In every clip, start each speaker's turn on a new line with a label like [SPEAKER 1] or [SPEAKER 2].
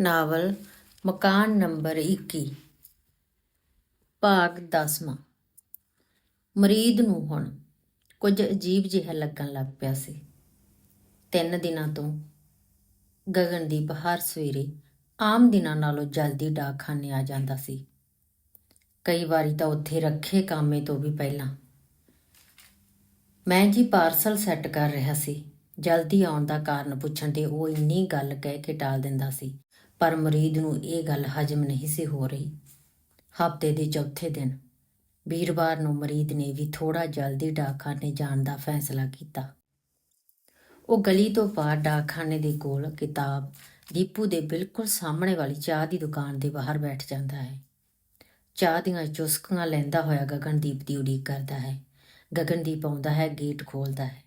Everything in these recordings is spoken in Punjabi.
[SPEAKER 1] ਨਾਵਲ, ਮਕਾਨ ਨੰਬਰ 21 ਭਾਗ 10ਵਾਂ ਮਰੀਦ ਨੂੰ ਹੁਣ ਕੁਝ ਅਜੀਬ ਜਿਹਾ ਲੱਗਣ ਲੱਗ ਪਿਆ ਸੀ। ਤਿੰਨ ਦਿਨਾਂ ਤੋਂ ਗਗਨਦੀਪ ਹਰ ਸਵੇਰੇ ਆਮ ਦਿਨਾਂ ਨਾਲੋਂ ਜਲਦੀ ਡਾਕਖਾਨੇ ਆ ਜਾਂਦਾ ਸੀ। ਕਈ ਵਾਰੀ ਤਾਂ ਉੱਥੇ ਰੱਖੇ ਕਾਮੇ ਤੋਂ ਵੀ ਪਹਿਲਾਂ। ਮੈਂ ਜੀ ਪਾਰਸਲ ਸੈੱਟ ਕਰ ਰਿਹਾ ਸੀ। ਜਲਦੀ ਆਉਣ ਦਾ ਕਾਰਨ ਪੁੱਛਣ ਤੇ ਉਹ ਇੰਨੀ ਗੱਲ ਕਹਿ ਕੇ ਟਾਲ ਦਿੰਦਾ ਸੀ। ਪਰ ਮਰੀਦ ਨੂੰ ਇਹ ਗੱਲ ਹਜਮ ਨਹੀਂ ਸੀ ਹੋ ਰਹੀ। ਹਫ਼ਤੇ ਦੇ ਚੌਥੇ ਦਿਨ, ਵੀਰਵਾਰ ਨੂੰ ਮਰੀਦ ਨੇ ਵੀ ਥੋੜਾ ਜਲਦੀ ਡਾਕਖਾਨੇ ਜਾਣ ਦਾ ਫੈਸਲਾ ਕੀਤਾ। ਉਹ ਗਲੀ ਤੋਂ ਪਾਰ ਡਾਕਖਾਨੇ ਦੇ ਕੋਲ ਕਿਤਾਬ, ਦੀਪੂ ਦੇ ਬਿਲਕੁਲ ਸਾਹਮਣੇ ਵਾਲੀ ਚਾਹ ਦੀ ਦੁਕਾਨ ਦੇ ਬਾਹਰ ਬੈਠ ਜਾਂਦਾ ਹੈ। ਚਾਹ ਦੀਆਂ ਚੁਸਕੀਆਂ ਲੈਂਦਾ ਹੋਇਆ ਗਗਨਦੀਪ ਦੀ ਉਡੀਕ ਕਰਦਾ ਹੈ। ਗਗਨਦੀਪ ਆਉਂਦਾ ਹੈ, ਗੇਟ ਖੋਲਦਾ ਹੈ।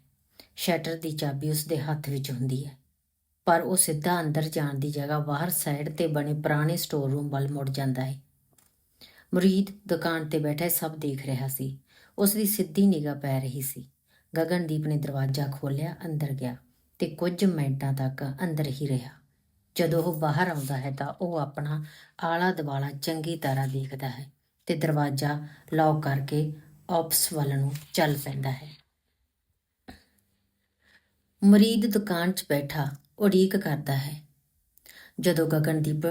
[SPEAKER 1] ਸ਼ਟਰ ਦੀ ਚਾਬੀ ਉਸ ਦੇ ਹੱਥ ਵਿੱਚ ਹੁੰਦੀ ਹੈ। ਪਰ ਉਹ ਸਿੱਧਾ ਅੰਦਰ ਜਾਣ ਦੀ ਜਗ੍ਹਾ ਬਾਹਰ ਸਾਈਡ ਤੇ ਬਣੇ ਪੁਰਾਣੇ ਸਟੋਰ ਰੂਮ ਵੱਲ ਮੁੜ ਜਾਂਦਾ ਹੈ। ਮੁਰੀਦ ਦੁਕਾਨ ਤੇ ਬੈਠਾ ਸਭ ਦੇਖ ਰਿਹਾ ਸੀ। ਉਸ ਦੀ ਸਿੱਧੀ ਨਿਗਾਹ ਪੈ ਰਹੀ ਸੀ। ਗਗਨਦੀਪ ਨੇ ਦਰਵਾਜ਼ਾ ਖੋਲ੍ਹਿਆ, ਅੰਦਰ ਗਿਆ ਤੇ ਕੁਝ ਮਿੰਟਾਂ ਤੱਕ ਅੰਦਰ ਹੀ ਰਿਹਾ। ਜਦੋਂ ਉਹ ਬਾਹਰ ਆਉਂਦਾ ਹੈ ਤਾਂ ਉਹ ਆਪਣਾ ਆਲਾ ਦਵਾਲਾ ਚੰਗੀ ਤਰ੍ਹਾਂ ਦੇਖਦਾ ਹੈ ਤੇ ਦਰਵਾਜ਼ਾ ਲੌਕ ਕਰਕੇ ਆਫਿਸ ਵੱਲ ਨੂੰ ਚੱਲ ਪੈਂਦਾ ਹੈ। ਮਰੀਦ ਦੁਕਾਨ 'ਚ ਬੈਠਾ ਉਡੀਕ ਕਰਦਾ ਹੈ। ਜਦੋਂ ਗਗਨਦੀਪ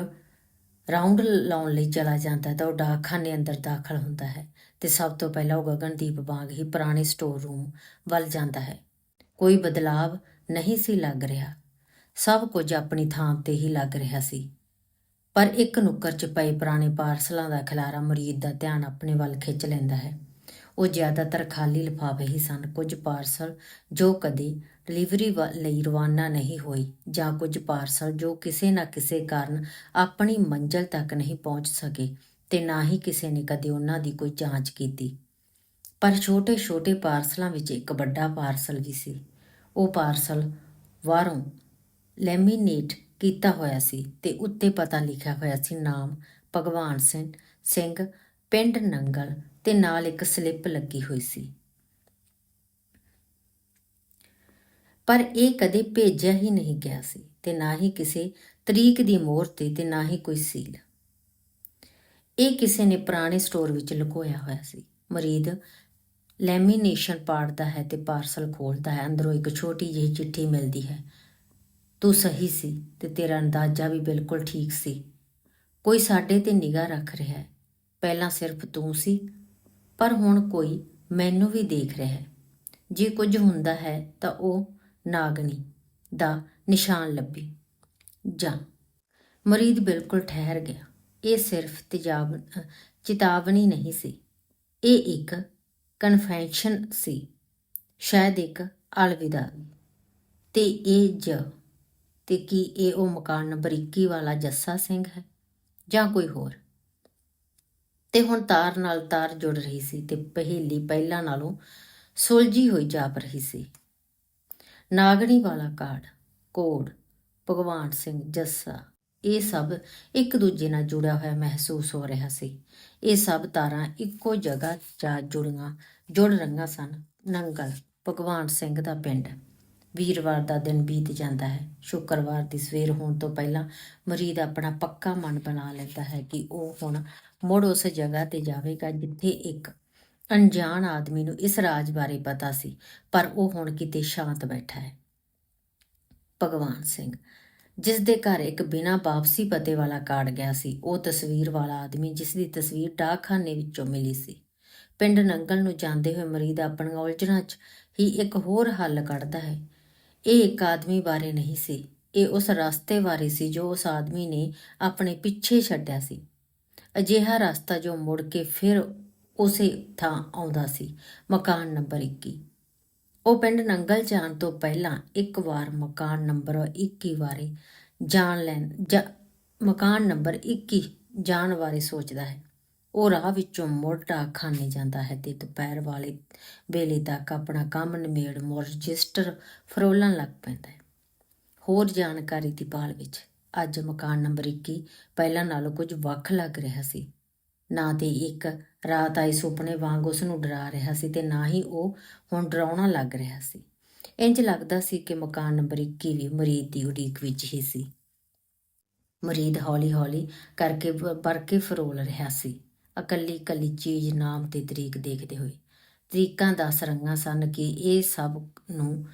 [SPEAKER 1] ਰਾਉਂਡ ਲਾਉਣ ਲਈ ਚਲਾ ਜਾਂਦਾ ਤਾਂ ਉਹ ਡਾਕਖਾਨੇ ਅੰਦਰ ਦਾਖਲ ਹੁੰਦਾ ਹੈ ਤੇ ਸਭ ਤੋਂ ਪਹਿਲਾਂ ਉਹ ਗਗਨਦੀਪ ਵਾਂਗ ਹੀ ਪੁਰਾਣੇ ਸਟੋਰ ਰੂਮ ਵੱਲ ਜਾਂਦਾ ਹੈ। ਕੋਈ ਬਦਲਾਵ ਨਹੀਂ ਸੀ ਲੱਗ ਰਿਹਾ। ਸਭ ਕੁਝ ਆਪਣੀ ਥਾਂ ਤੇ ਹੀ ਲੱਗ ਰਿਹਾ ਸੀ। ਪਰ ਇੱਕ ਨੁੱਕਰ 'ਚ ਪਏ ਪੁਰਾਣੇ ਪਾਰਸਲਾਂ ਦਾ ਖਿਲਾਰਾ ਮਰੀਦ ਦਾ ਧਿਆਨ ਆਪਣੇ ਵੱਲ ਖਿੱਚ ਲੈਂਦਾ ਹੈ। ਉਹ ਜ਼ਿਆਦਾਤਰ ਖਾਲੀ ਲਿਫਾਫੇ ਹੀ ਸਨ। ਕੁਝ ਪਾਰਸਲ ਜੋ ਕਦੇ ਡਿਲੀਵਰੀ ਵ- ਲਈ ਰਵਾਨਾ ਨਹੀਂ ਹੋਏ ਜਾਂ ਕੁਝ ਪਾਰਸਲ ਜੋ ਕਿਸੇ ਨਾ ਕਿਸੇ ਕਾਰਨ ਆਪਣੀ ਮੰਜ਼ਲ ਤੱਕ ਨਹੀਂ ਪਹੁੰਚ ਸਕੇ ਤੇ ਨਾ ਹੀ ਕਿਸੇ ਨੇ ਕਦੇ ਉਹਨਾਂ ਦੀ ਕੋਈ ਜਾਂਚ ਕੀਤੀ। ਪਰ ਛੋਟੇ-ਛੋਟੇ ਪਾਰਸਲਾਂ ਵਿੱਚ ਇੱਕ ਵੱਡਾ ਪਾਰਸਲ ਵੀ ਸੀ। ਉਹ ਪਾਰਸਲ ਬਾਹਰੋਂ ਲੈਮੀਨੇਟ ਕੀਤਾ ਹੋਇਆ ਸੀ ਤੇ ਉੱਤੇ ਪਤਾ ਲਿਖਿਆ ਹੋਇਆ ਸੀ ਨਾਮ ਭਗਵਾਨ ਸਿੰਘ ਪਿੰਡ ਨੰਗਲ ਤੇ ਨਾਲ ਇੱਕ ਸਲਿੱਪ ਲੱਗੀ ਹੋਈ ਸੀ। ਪਰ ਇਹ ਕਦੇ ਭੇਜਿਆ ਹੀ ਨਹੀਂ ਗਿਆ ਸੀ, ਤੇ ਨਾ ਹੀ ਕਿਸੇ ਤਰੀਕ ਦੀ ਮੋਹਰ ਤੇ ਤੇ ਨਾ ਹੀ ਕੋਈ ਸੀਲ। ਇਹ ਕਿਸੇ ਨੇ ਪੁਰਾਣੇ ਸਟੋਰ ਵਿੱਚ ਲੁਕੋਇਆ ਹੋਇਆ ਸੀ। ਮਰੀਦ ਲੈਮੀਨੇਸ਼ਨ ਪਾੜਦਾ ਹੈ ਤੇ ਪਾਰਸਲ ਖੋਲਦਾ ਹੈ। ਅੰਦਰੋਂ ਇੱਕ ਛੋਟੀ ਜਿਹੀ ਚਿੱਠੀ ਮਿਲਦੀ ਹੈ, ਤੂੰ ਸਹੀ ਸੀ ਤੇ ਤੇਰਾ ਅੰਦਾਜ਼ਾ ਵੀ ਬਿਲਕੁਲ ਠੀਕ ਸੀ। ਕੋਈ ਸਾਡੇ ਤੇ ਨਿਗਾਹ ਰੱਖ ਰਿਹਾ ਹੈ। ਪਹਿਲਾਂ ਸਿਰਫ ਤੂੰ ਸੀ ਪਰ ਹੁਣ ਕੋਈ ਮੈਨੂੰ ਵੀ ਦੇਖ ਰਿਹਾ ਹੈ। ਜੇ ਕੁਝ ਹੁੰਦਾ ਹੈ ਤਾਂ ਉਹ ਨਾਗਣੀ ਦਾ ਨਿਸ਼ਾਨ ਲੱਭੀ। ਜਾਂ। ਮਰੀਦ ਬਿਲਕੁਲ ਠਹਿਰ ਗਿਆ। ਇਹ ਸਿਰਫ ਤਜਾਬ ਚੇਤਾਵਨੀ ਨਹੀਂ ਸੀ। ਇਹ ਇੱਕ ਕਨਫੈਸ਼ਨ ਸੀ। ਸ਼ਾਇਦ ਇੱਕ ਅਲਵਿਦਾ। ਤੇ ਇਹ ਜ। ਤੇ ਕੀ ਇਹ ਉਹ ਮਕਾਨ ਨੰਬਰ 21 ਵਾਲਾ ਜੱਸਾ ਸਿੰਘ ਹੈ ਜਾਂ ਕੋਈ ਹੋਰ? ਤੇ ਹੁਣ ਤਾਰ ਨਾਲ ਤਾਰ ਜੁੜ ਰਹੀ ਸੀ ਤੇ ਪਹੇਲੀ ਪਹਿਲਾਂ ਨਾਲੋਂ ਸੁਲਝੀ ਹੋਈ ਜਾਪ ਰਹੀ ਸੀ। ਨਾਗਣੀ ਵਾਲਾ ਕਾਰਡ ਕੋੜ ਭਗਵਾਨ ਸਿੰਘ, ਜੱਸਾ, ਇਹ ਸਭ ਇੱਕ ਦੂਜੇ ਨਾਲ ਜੁੜਿਆ ਹੋਇਆ ਮਹਿਸੂਸ ਹੋ ਰਿਹਾ ਸੀ। ਇਹ ਸਭ ਤਾਰਾਂ ਇੱਕੋ ਜਗ੍ਹਾ ਜਾ ਜੁੜੀਆਂ, ਜੁੜ ਰਹੀਆਂ ਸਨ, ਨੰਗਲ, ਭਗਵਾਨ ਸਿੰਘ ਦਾ ਪਿੰਡ। ਵੀਰਵਾਰ ਦਾ ਦਿਨ ਬੀਤ ਜਾਂਦਾ ਹੈ। ਸ਼ੁੱਕਰਵਾਰ ਦੀ ਸਵੇਰ ਹੋਣ ਤੋਂ ਪਹਿਲਾਂ ਮਰੀਦ ਆਪਣਾ ਪੱਕਾ ਮਨ ਬਣਾ ਲੈਂਦਾ ਹੈ ਕਿ ਉਹ ਹੁਣ ਮੁੜ ਉਸ ਜਗ੍ਹਾ ਤੇ ਜਾਵੇਗਾ ਜਿੱਥੇ ਇੱਕ ਅਣਜਾਣ ਆਦਮੀ ਨੂੰ ਇਸ ਰਾਜ ਬਾਰੇ ਪਤਾ ਸੀ, ਪਰ ਉਹ ਹੁਣ ਕਿਤੇ ਸ਼ਾਂਤ ਬੈਠਾ ਹੈ। ਭਗਵਾਨ ਸਿੰਘ, ਜਿਸ ਦੇ ਘਰ ਇੱਕ ਬਿਨਾਂ ਵਾਪਸੀ ਪਤੇ ਵਾਲਾ ਕਾਰਡ ਗਿਆ ਸੀ, ਉਹ ਤਸਵੀਰ ਵਾਲਾ ਆਦਮੀ ਜਿਸ ਦੀ ਤਸਵੀਰ ਡਾਕਖਾਨੇ ਵਿੱਚੋਂ ਮਿਲੀ ਸੀ। ਪਿੰਡ ਨੰਗਲ ਨੂੰ ਜਾਂਦੇ ਹੋਏ ਮਰੀਦ ਆਪਣੀਆਂ ਉਲਝਣਾਂ 'ਚ ਹੀ ਇੱਕ ਹੋਰ ਹੱਲ ਕੱਢਦਾ ਹੈ। ਇਹ ਇੱਕ ਆਦਮੀ ਬਾਰੇ ਨਹੀਂ ਸੀ। ਇਹ ਉਸ ਰਸਤੇ ਬਾਰੇ ਸੀ ਜੋ ਉਸ ਆਦਮੀ ਨੇ ਆਪਣੇ ਪਿੱਛੇ ਛੱਡਿਆ ਸੀ। ਅਜਿਹਾ ਰਸਤਾ ਜੋ ਮੁੜ ਕੇ ਫਿਰ ਉਸੇ ਥਾਂ ਆਉਂਦਾ ਸੀ। ਮਕਾਨ ਨੰਬਰ 21 ਉਹ ਪਿੰਡ ਨੰਗਲ ਜਾਣ ਤੋਂ ਪਹਿਲਾਂ ਇੱਕ ਵਾਰ ਮਕਾਨ ਨੰਬਰ 21 ਬਾਰੇ ਜਾਣ ਲੈਣ ਜਾਂ ਮਕਾਨ ਨੰਬਰ 21 ਜਾਣ ਬਾਰੇ ਸੋਚਦਾ ਹੈ। ਉਹ ਰਾਹ ਵਿੱਚੋਂ ਮੁੜ ਡਾਕਖਾਨੇ ਜਾਂਦਾ ਹੈ ਤੇ ਦੁਪਹਿਰ ਵਾਲੇ ਵੇਲੇ ਤੱਕ ਆਪਣਾ ਕੰਮ ਨਿਮੇੜ ਮੁੜ ਰਜਿਸਟਰ ਫਰੋਲਣ ਲੱਗ ਪੈਂਦਾ ਹੈ। ਹੋਰ ਜਾਣਕਾਰੀ ਦੀ ਭਾਲ ਵਿੱਚ। ਅੱਜ ਮਕਾਨ ਨੰਬਰ 21 ਪਹਿਲਾਂ ਨਾਲੋਂ ਕੁਝ ਵੱਖ ਲੱਗ ਰਿਹਾ ਸੀ। ਨਾ ਤੇ ਇੱਕ ਰਾਤ ਆਈ ਸੁਪਨੇ ਵਾਂਗ ਉਸ ਨੂੰ ਡਰਾ ਰਿਹਾ ਸੀ ਤੇ ਨਾ ਹੀ ਉਹ ਹੁਣ ਡਰਾਉਣਾ ਲੱਗ ਰਿਹਾ ਸੀ। ਇੰਜ ਲੱਗਦਾ ਸੀ ਕਿ ਮਕਾਨ ਨੰਬਰ 21 ਵੀ ਮਰੀਦ ਦੀ ਉਡੀਕ ਵਿੱਚ ਹੀ ਸੀ। ਮਰੀਦ ਹੌਲੀ-ਹੌਲੀ ਕਰਕੇ ਵ- ਭਰ ਕੇ ਫਰੋਲ ਰਿਹਾ ਸੀ। ਇਕੱਲੀ ਇਕੱਲੀ ਚੀਜ਼ ਨਾਮ ਤੇ ਤਰੀਕ ਦੇਖਦੇ ਹੋਏ। ਤਰੀਕਾਂ ਦਸ ਰੰਗਾਂ ਸਨ ਕਿ ਇਹ ਸਭ ਨੂੰ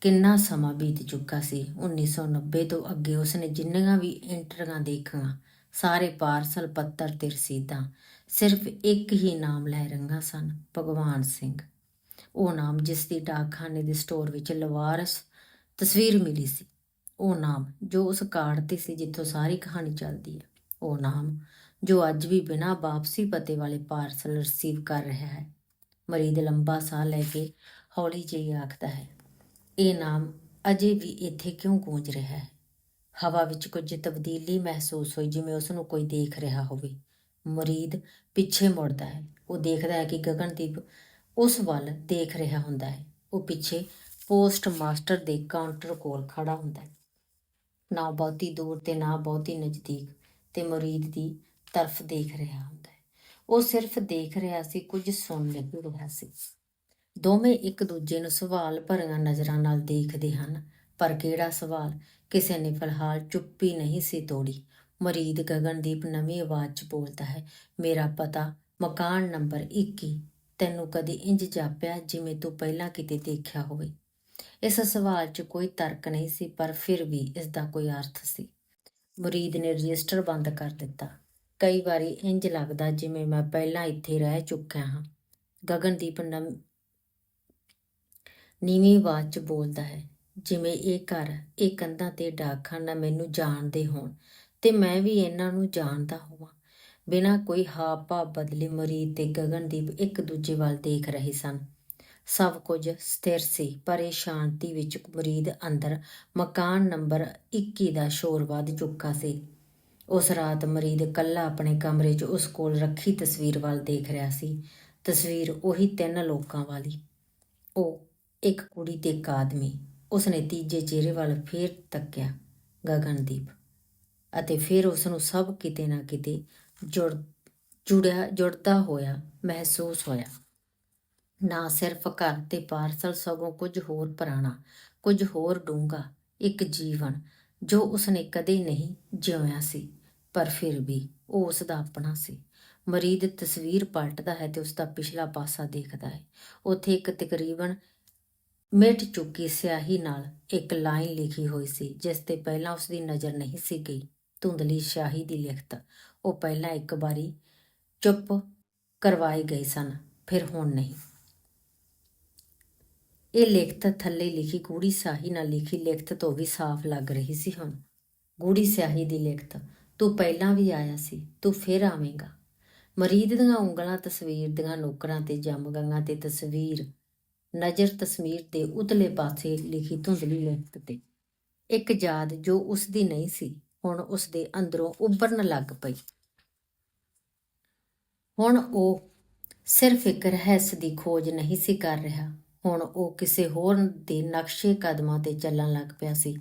[SPEAKER 1] ਕਿੰਨਾ ਸਮਾਂ ਬੀਤ ਚੁੱਕਾ ਸੀ। 1990 ਤੋਂ ਅੱਗੇ ਉਸਨੇ ਜਿੰਨੀਆਂ ਵੀ ਇੰਟਰੀਆਂ ਦੇਖੀਆਂ, ਸਾਰੇ ਪਾਰਸਲ, ਪੱਤਰ ਤੇ ਰਸੀਦਾਂ, ਸਿਰਫ ਇੱਕ ਹੀ ਨਾਮ ਲੈ ਰੰਗਾ ਸਨ, ਭਗਵਾਨ ਸਿੰਘ। ਉਹ ਨਾਮ ਜਿਸ ਦੀ ਡਾਕਖਾਨੇ ਦੇ ਸਟੋਰ ਵਿੱਚ ਲਵਾਰਸ ਤਸਵੀਰ ਮਿਲੀ ਸੀ। ਉਹ ਨਾਮ ਜੋ ਉਸ ਕਾਰਡ ਤੇ ਸੀ ਜਿੱਥੋਂ ਸਾਰੀ ਕਹਾਣੀ ਚੱਲਦੀ ਹੈ। ਉਹ ਨਾਮ ਜੋ ਅੱਜ ਵੀ ਬਿਨਾਂ ਵਾਪਸੀ ਪਤੇ ਵਾਲੇ ਪਾਰਸਲ ਰਿਸੀਵ ਕਰ ਰਿਹਾ ਹੈ। ਮਰੀਦ ਲੰਬਾ ਸਾਹ ਲੈ ਕੇ ਹੌਲੀ ਜਿਹੀ ਆਖਦਾ ਹੈ, ਇਹ ਨਾਮ ਅਜੇ ਵੀ ਇੱਥੇ ਕਿਉਂ ਗੂੰਜ ਰਿਹਾ ਹੈ? ਹਵਾ ਵਿੱਚ ਕੁਝ ਤਬਦੀਲੀ ਮਹਿਸੂਸ ਹੋਈ, ਜਿਵੇਂ ਉਸ ਨੂੰ ਕੋਈ ਦੇਖ ਰਿਹਾ ਹੋਵੇ। ਮਰੀਦ ਪਿੱਛੇ ਮੁੜਦਾ ਹੈ। ਉਹ ਦੇਖਦਾ ਹੈ ਕਿ ਗਗਨਦੀਪ ਉਸ ਵੱਲ ਦੇਖ ਰਿਹਾ ਹੁੰਦਾ ਹੈ। ਉਹ ਪਿੱਛੇ ਪੋਸਟ ਮਾਸਟਰ ਦੇ ਕਾਊਂਟਰ ਕੋਲ ਖੜਾ ਹੁੰਦਾ ਹੈ। ਨਾ ਬਹੁਤੀ ਦੂਰ ਤੇ ਨਾ ਬਹੁਤੀ ਨਜ਼ਦੀਕ ਤੇ ਮੁਰੀਦ ਦੀ ਤਰਫ ਦੇਖ ਰਿਹਾ ਹੁੰਦਾ ਹੈ। ਉਹ ਸਿਰਫ ਦੇਖ ਰਿਹਾ ਸੀ, ਕੁਝ ਸੁਣ ਨਹੀਂ ਰਿਹਾ ਸੀ। ਦੋਵੇਂ ਇੱਕ ਦੂਜੇ ਨੂੰ ਸਵਾਲ ਭਰੀਆਂ ਨਜ਼ਰਾਂ ਨਾਲ ਦੇਖਦੇ ਹਨ, ਪਰ ਕਿਹੜਾ ਸਵਾਲ? ਕਿਸੇ ਨੇ ਫਿਲਹਾਲ ਚੁੱਪੀ ਨਹੀਂ ਸੀ ਤੋੜੀ। ਮਰੀਦ ਗਗਨਦੀਪ ਨਵੀਂ ਆਵਾਜ਼ 'ਚ ਬੋਲਦਾ ਹੈ, ਮੇਰਾ ਪਤਾ, ਮਕਾਨ ਨੰਬਰ 21 ਤੈਨੂੰ ਕਦੇ ਇੰਜ ਜਾਪਿਆ ਜਿਵੇਂ ਤੂੰ ਪਹਿਲਾਂ ਕਿਤੇ ਦੇਖਿਆ ਹੋਵੇ? ਇਸ ਸਵਾਲ 'ਚ ਕੋਈ ਤਰਕ ਨਹੀਂ ਸੀ, ਪਰ ਫਿਰ ਵੀ ਇਸ ਦਾ ਕੋਈ ਅਰਥ ਸੀ। ਮੁਰੀਦ ਨੇ ਰਜਿਸਟਰ ਬੰਦ ਕਰ ਦਿੱਤਾ। ਕਈ ਵਾਰੀ ਇੰਜ ਲੱਗਦਾ ਜਿਵੇਂ ਮੈਂ ਪਹਿਲਾਂ ਇੱਥੇ ਰਹਿ ਚੁੱਕਿਆ ਹਾਂ। ਗਗਨਦੀਪ ਨਮ ਨੀਵੀਂ ਆਵਾਜ਼ 'ਚ ਬੋਲਦਾ ਹੈ, ਜਿਵੇਂ ਇਹ ਘਰ, ਇਹ ਕੰਧਾਂ ਤੇ ਡਾਕਖਾਨਾ ਮੈਨੂੰ ਜਾਣਦੇ ਹੋਣ ਤੇ ਮੈਂ ਵੀ ਇਹਨਾਂ ਨੂੰ ਜਾਣਦਾ ਹੋਵਾਂ। ਬਿਨਾਂ ਕੋਈ ਹਾਵ ਭਾਵ ਬਦਲੇ ਮਰੀਦ ਤੇ ਗਗਨਦੀਪ ਇੱਕ ਦੂਜੇ ਵੱਲ ਦੇਖ ਰਹੇ ਸਨ। ਸਭ ਕੁਝ ਸਥਿਰ ਸੀ, ਪਰ ਇਹ ਸ਼ਾਂਤੀ ਵਿੱਚ ਮਰੀਦ ਅੰਦਰ ਮਕਾਨ ਨੰਬਰ 21 ਦਾ ਸ਼ੋਰ ਵੱਧ ਚੁੱਕਾ ਸੀ। ਉਸ ਰਾਤ ਮਰੀਦ ਇਕੱਲਾ ਆਪਣੇ ਕਮਰੇ 'ਚ ਉਸ ਕੋਲ ਰੱਖੀ ਤਸਵੀਰ ਵੱਲ ਦੇਖ ਰਿਹਾ ਸੀ। ਤਸਵੀਰ ਉਹੀ ਤਿੰਨ ਲੋਕਾਂ ਵਾਲੀ। ਉਹ ਇੱਕ ਕੁੜੀ ਤੇ ਇੱਕ ਆਦਮੀ। ਉਸਨੇ ਤੀਜੇ ਚਿਹਰੇ ਵੱਲ ਫੇਰ ਤੱਕਿਆ, ਗਗਨਦੀਪ। ਅਤੇ ਫਿਰ ਉਸ ਨੂੰ ਸਭ ਕਿਤੇ ਨਾ ਕਿਤੇ ਜੁੜ, ਜੁੜਿਆ, ਜੁੜਦਾ ਹੋਇਆ ਮਹਿਸੂਸ ਹੋਇਆ। ਨਾ ਸਿਰਫ ਘਰ ਤੇ ਪਾਰਸਲ ਸਗੋਂ ਕੁਝ ਹੋਰ ਪੁਰਾਣਾ, ਕੁਝ ਹੋਰ ਡੂੰਘਾ ਇੱਕ ਜੀਵਨ ਜੋ ਉਸਨੇ ਕਦੇ ਨਹੀਂ ਜਿਉਇਆ ਸੀ। ਪਰ ਫਿਰ ਵੀ ਉਹ ਉਸ ਦਾ ਆਪਣਾ ਸੀ। ਮਰੀਦ ਤਸਵੀਰ ਪਲਟਦਾ ਹੈ ਤੇ ਉਸ ਦਾ ਪਿਛਲਾ ਪਾਸਾ ਦੇਖਦਾ ਹੈ। ਉੱਥੇ ਇੱਕ ਤਕਰੀਬਨ ਮਿਟ ਚੁੱਕੀ ਸਿਆਹੀ ਨਾਲ ਇੱਕ ਲਾਈਨ ਲਿਖੀ ਹੋਈ ਸੀ, ਜਿਸ ਤੇ ਪਹਿਲਾਂ ਉਸ ਦੀ ਨਜ਼ਰ ਨਹੀਂ ਸੀ ਗਈ। ਧੁੰਦਲੀ ਸ਼ਾਹੀ ਦੀ ਲਿਖਤ, ਉਹ ਪਹਿਲਾਂ ਇੱਕ ਵਾਰੀ ਚੁੱਪ ਕਰਵਾਏ ਗਏ ਸਨ, ਫਿਰ ਹੁਣ ਨਹੀਂ। ਇਹ ਲਿਖਤ ਥੱਲੇ ਲਿਖੀ ਗੂੜੀ ਸਿਆਹੀ ਨਾਲ ਲਿਖੀ ਲਿਖਤ ਤੋਂ ਵੀ ਸਾਫ਼ ਲੱਗ ਰਹੀ ਸੀ ਹੁਣ। ਗੂੜੀ ਸਿਆਹੀ ਦੀ ਲਿਖਤ ਤੂੰ ਪਹਿਲਾਂ ਵੀ ਆਇਆ ਸੀ, ਤੂੰ ਫਿਰ ਆਵੇਂਗਾ। ਮਰੀਦ ਦੀਆਂ ਉਂਗਲਾਂ, ਤਸਵੀਰ ਦੀਆਂ ਨੁਕਰਾਂ ਤੇ ਜੰਮ ਗਈਆਂ ਤੇ ਤਸਵੀਰ, ਨਜ਼ਰ ਤਸਵੀਰ ਦੇ ਉਤਲੇ ਪਾਸੇ ਲਿਖੀ ਧੁੰਦਲੀ ਲਿਖਤ ਤੇ। ਇੱਕ ਯਾਦ ਜੋ ਉਸ ਦੀ ਨਹੀਂ ਸੀ, ਹੁਣ ਉਸ ਦੇ ਅੰਦਰੋਂ ਉੱਭਰਨ ਲੱਗ ਪਈ। ਹੁਣ ਉਹ ਸਿਰਫ ਇੱਕ ਰਹੱਸ ਦੀ ਖੋਜ ਨਹੀਂ ਸੀ ਕਰ ਰਿਹਾ, ਹੁਣ ਉਹ ਕਿਸੇ ਹੋਰ ਦੇ ਨਕਸ਼ੇ ਕਦਮਾਂ ਤੇ ਚੱਲਣ ਲੱਗ ਪਿਆ ਸੀ,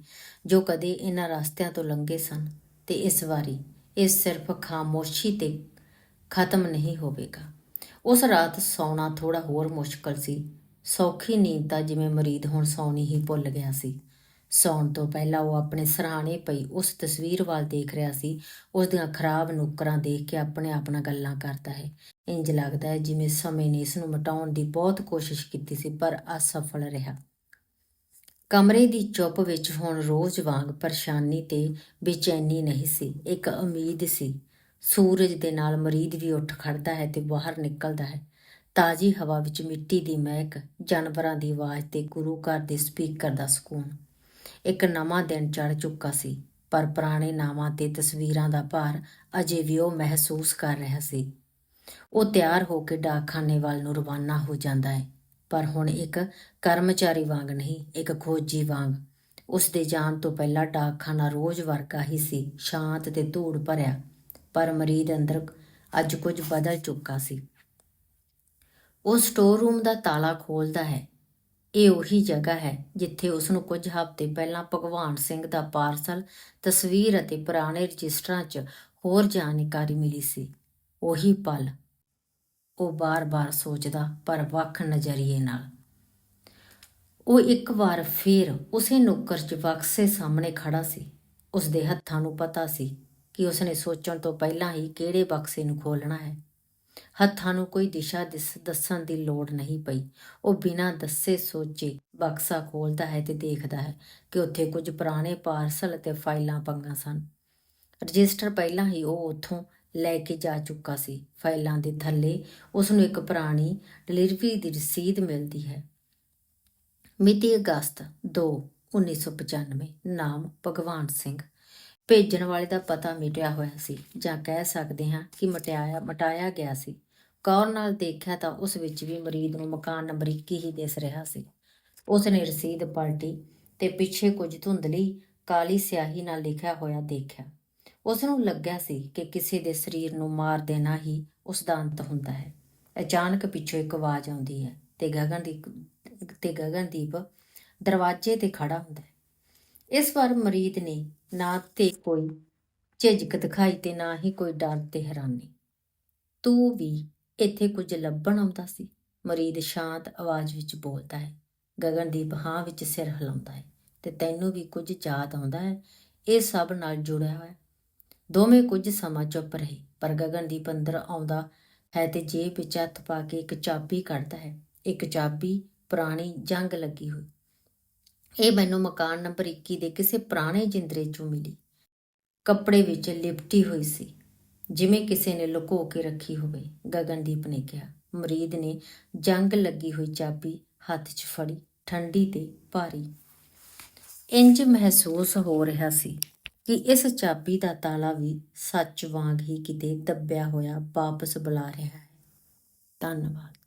[SPEAKER 1] ਜੋ ਕਦੇ ਇਹਨਾਂ ਰਸਤਿਆਂ ਤੋਂ ਲੰਘੇ ਸਨ। ਤੇ ਇਸ ਵਾਰੀ ਇਹ ਸਿਰਫ ਖਾਮੋਸ਼ੀ ਤੇ ਖਤਮ ਨਹੀਂ ਹੋਵੇਗਾ। ਉਸ ਰਾਤ ਸੌਣਾ ਥੋੜਾ ਹੋਰ ਮੁਸ਼ਕਲ ਸੀ। ਸੌਖੀ ਨੀਂਦ ਤਾਂ ਜਿਵੇਂ ਮਰੀਦ ਹੁਣ ਸੌਣੀ ਹੀ ਭੁੱਲ ਗਿਆ ਸੀ। ਸੌਣ ਤੋਂ ਪਹਿਲਾਂ ਉਹ ਆਪਣੇ ਸਰਾਣੇ ਪਈ ਉਸ ਤਸਵੀਰ ਵੱਲ ਦੇਖ ਰਿਹਾ ਸੀ। ਉਸ ਦੀਆਂ ਖਰਾਬ ਨੁਕਰਾਂ ਦੇਖ ਕੇ ਆਪਣੇ ਆਪ ਨਾਲ ਗੱਲਾਂ ਕਰਦਾ ਹੈ। ਇੰਜ ਲੱਗਦਾ ਹੈ ਜਿਵੇਂ ਸਮੇਂ ਨੇ ਇਸ ਨੂੰ ਮਿਟਾਉਣ ਦੀ ਬਹੁਤ ਕੋਸ਼ਿਸ਼ ਕੀਤੀ ਸੀ, ਪਰ ਅਸਫਲ ਰਿਹਾ। ਕਮਰੇ ਦੀ ਚੁੱਪ ਵਿੱਚ ਹੁਣ ਰੋਜ਼ ਵਾਂਗ ਪਰੇਸ਼ਾਨੀ ਤੇ ਬੇਚੈਨੀ ਨਹੀਂ ਸੀ, ਇੱਕ ਉਮੀਦ ਸੀ। ਸੂਰਜ ਦੇ ਨਾਲ ਮਰੀਦ ਵੀ ਉੱਠ ਖੜਦਾ ਹੈ ਤੇ ਬਾਹਰ ਨਿਕਲਦਾ ਹੈ। ਤਾਜ਼ੀ ਹਵਾ ਵਿੱਚ ਮਿੱਟੀ ਦੀ ਮਹਿਕ ਜਾਨਵਰਾਂ ਦੀ ਆਵਾਜ਼ ਤੇ ਗੁਰੂ ਘਰ ਦੇ ਸਪੀਕਰ ਦਾ ਸਕੂਨ। ਇੱਕ ਨਵਾਂ ਦਿਨ ਚੜ ਚੁੱਕਾ ਸੀ, ਪਰ ਪੁਰਾਣੇ ਨਾਵਾਂ ਤੇ ਤਸਵੀਰਾਂ ਦਾ ਭਾਰ ਅਜੇ ਵੀ ਉਹ ਮਹਿਸੂਸ ਕਰ ਰਿਹਾ ਸੀ। ਉਹ ਤਿਆਰ ਹੋ ਕੇ ਡਾਕਖਾਨੇ ਵੱਲ ਨੂੰ ਰਵਾਨਾ ਹੋ ਜਾਂਦਾ ਹੈ। ਪਰ ਹੁਣ ਇੱਕ ਕਰਮਚਾਰੀ ਵਾਂਗ ਨਹੀਂ, ਇੱਕ ਖੋਜੀ ਵਾਂਗ। ਉਸ ਦੇ ਜਾਣ ਤੋਂ ਪਹਿਲਾਂ ਡਾਕਖਾਨਾ ਰੋਜ਼ ਵਰਗਾ ਹੀ ਸੀ, ਸ਼ਾਂਤ ਤੇ ਧੂੜ ਭਰਿਆ। ਪਰ ਮਰੀਦ ਅੰਦਰ ਅੱਜ ਕੁਝ ਬਦਲ ਚੁੱਕਾ ਸੀ। ਉਹ ਸਟੋਰ ਰੂਮ ਦਾ ਤਾਲਾ ਖੋਲਦਾ ਹੈ। ਇਹ ਉਹੀ ਜਗ੍ਹਾ ਹੈ ਜਿੱਥੇ ਉਸ ਨੂੰ ਕੁਝ ਹਫ਼ਤੇ ਪਹਿਲਾਂ ਭਗਵਾਨ ਸਿੰਘ ਦਾ ਪਾਰਸਲ, ਤਸਵੀਰ ਅਤੇ ਪੁਰਾਣੇ ਰਜਿਸਟਰਾਂ 'ਚ ਹੋਰ ਜਾਣਕਾਰੀ ਮਿਲੀ ਸੀ। ਉਹੀ ਪਲ। ਉਹ ਬਾਰ-ਬਾਰ ਸੋਚਦਾ, ਪਰ ਵੱਖ ਨਜ਼ਰੀਏ ਨਾਲ। ਉਹ ਇੱਕ ਵਾਰ ਫੇਰ ਉਸੇ ਨੁੱਕਰ 'ਚ ਬਕਸੇ ਸਾਹਮਣੇ ਖੜਾ ਸੀ। ਉਸਦੇ ਹੱਥਾਂ ਨੂੰ ਪਤਾ ਸੀ ਕਿ ਉਸਨੇ ਸੋਚਣ ਤੋਂ ਪਹਿਲਾਂ ਹੀ ਕਿਹੜੇ ਬਕਸੇ ਨੂੰ ਖੋਲਣਾ ਹੈ। ਹੱਥਾਂ ਨੂੰ ਕੋਈ ਦਿਸ਼ਾ ਦਿਸ- ਦੱਸਣ ਦੀ ਲੋੜ ਨਹੀਂ ਪਈ। ਉਹ ਬਿਨਾਂ ਦੱਸੇ ਸੋਚੇ ਬਕਸਾ ਖੋਲਦਾ ਹੈ ਤੇ ਦੇਖਦਾ ਹੈ ਕਿ ਉੱਥੇ ਕੁਝ ਪੁਰਾਣੇ ਪਾਰਸਲ ਅਤੇ ਫਾਈਲਾਂ ਪੰਗਾਂ ਸਨ। ਰਜਿਸਟਰ ਪਹਿਲਾਂ ਹੀ ਉਹ ਉੱਥੋਂ ਲੈ ਕੇ ਜਾ ਚੁੱਕਾ ਸੀ। ਫਾਈਲਾਂ ਦੇ ਥੱਲੇ ਉਸ ਨੂੰ ਇੱਕ ਪੁਰਾਣੀ ਡਿਲੀਵਰੀ ਦੀ ਰਸੀਦ ਮਿਲਦੀ ਹੈ। ਮਿਤੀ ਅਗਸਤ 2 1995 ਨਾਮ ਭਗਵਾਨ ਸਿੰਘ। ਭੇਜਣ ਵਾਲੇ ਦਾ ਪਤਾ ਮਿਟਿਆ ਹੋਇਆ ਸੀ ਜਾਂ ਕਹਿ ਸਕਦੇ ਹਾਂ ਕਿ ਮਟਾਇਆ ਮਟਾਇਆ ਗਿਆ ਸੀ। ਕੌਰ ਨਾਲ ਦੇਖਿਆ ਤਾਂ ਉਸ ਵਿੱਚ ਵੀ ਮਰੀਦ ਨੂੰ ਮਕਾਨ ਨੰਬਰ 21 ਹੀ ਦਿਸ ਰਿਹਾ ਸੀ। ਉਸ ਨੇ ਰਸੀਦ ਪਲਟੀ ਤੇ ਪਿੱਛੇ ਕੁਝ ਧੁੰਦਲੀ ਕਾਲੀ ਸਿਆਹੀ ਨਾਲ ਲਿਖਿਆ ਹੋਇਆ ਦੇਖਿਆ। ਉਸ ਨੂੰ ਲੱਗਿਆ ਸੀ ਕਿ ਕਿਸੇ ਦੇ ਸਰੀਰ ਨੂੰ ਮਾਰ ਦੇਣਾ ਹੀ ਉਸ ਦਾ ਅੰਤ ਹੁੰਦਾ ਹੈ। ਅਚਾਨਕ ਪਿੱਛੋਂ ਇੱਕ ਆਵਾਜ਼ ਆਉਂਦੀ ਹੈ ਤੇ ਗਗਨਦੀਪ ਤੇ ਗਗਨਦੀਪ ਦਰਵਾਜ਼ੇ ਤੇ ਖੜਾ ਹੁੰਦਾ ਹੈ। ਇਸ ਵਾਰ ਮਰੀਦ ਨੇ ਨਾ ਤੇ ਕੋਈ ਝਿਜਕ ਦਿਖਾਈ ਤੇ ਨਾ ਹੀ ਕੋਈ ਡਰ ਤੇ ਹੈਰਾਨੀ। ਤੂੰ ਵੀ ਇੱਥੇ ਕੁਝ ਲੱਭਣ ਆਉਂਦਾ ਸੀ? ਮਰੀਦ ਸ਼ਾਂਤ ਆਵਾਜ਼ ਵਿੱਚ ਬੋਲਦਾ ਹੈ। ਗਗਨਦੀਪ ਹਾਂ ਵਿੱਚ ਸਿਰ ਹਿਲਾਉਂਦਾ ਹੈ ਤੇ ਤੈਨੂੰ ਵੀ ਕੁਝ ਯਾਦ ਆਉਂਦਾ ਹੈ? ਇਹ ਸਭ ਨਾਲ ਜੁੜਿਆ ਹੋਇਆ ਦੋਵੇਂ ਕੁਝ ਸਮਾਂ ਚੁੱਪ ਰਹੇ, ਪਰ ਗਗਨਦੀਪ ਅੰਦਰ ਆਉਂਦਾ ਹੈ ਤੇ ਜੇਬ ਵਿੱਚ ਹੱਥ ਪਾ ਕੇ ਇੱਕ ਚਾਬੀ ਕੱਢਦਾ ਹੈ। ਇੱਕ ਚਾਬੀ, ਪੁਰਾਣੀ, ਜੰਗ ਲੱਗੀ ਹੋਈ। ਇਹ ਮੈਨੂੰ ਮਕਾਨ ਨੰਬਰ 21 ਦੇ ਕਿਸੇ ਪੁਰਾਣੇ ਜਿੰਦਰੇ 'ਚੋਂ ਮਿਲੀ। ਕੱਪੜੇ ਵਿੱਚ ਲਿਪਟੀ ਹੋਈ ਸੀ, ਜਿਵੇਂ ਕਿਸੇ ਨੇ ਲੁਕੋ ਕੇ ਰੱਖੀ ਹੋਵੇ ਗਗਨਦੀਪ ਨੇ ਕਿਹਾ। ਮਰੀਦ ਨੇ ਜੰਗ ਲੱਗੀ ਹੋਈ ਚਾਬੀ ਹੱਥ 'ਚ ਫੜੀ, ਠੰਡੀ ਤੇ ਭਾਰੀ। ਇੰਜ ਮਹਿਸੂਸ ਹੋ ਰਿਹਾ ਸੀ ਕਿ ਇਸ ਚਾਬੀ ਦਾ ਤਾਲਾ ਵੀ ਸੱਚ ਵਾਂਗ ਹੀ ਕਿਤੇ ਦੱਬਿਆ ਹੋਇਆ ਵਾਪਸ ਬੁਲਾ ਰਿਹਾ ਹੈ। ਧੰਨਵਾਦ।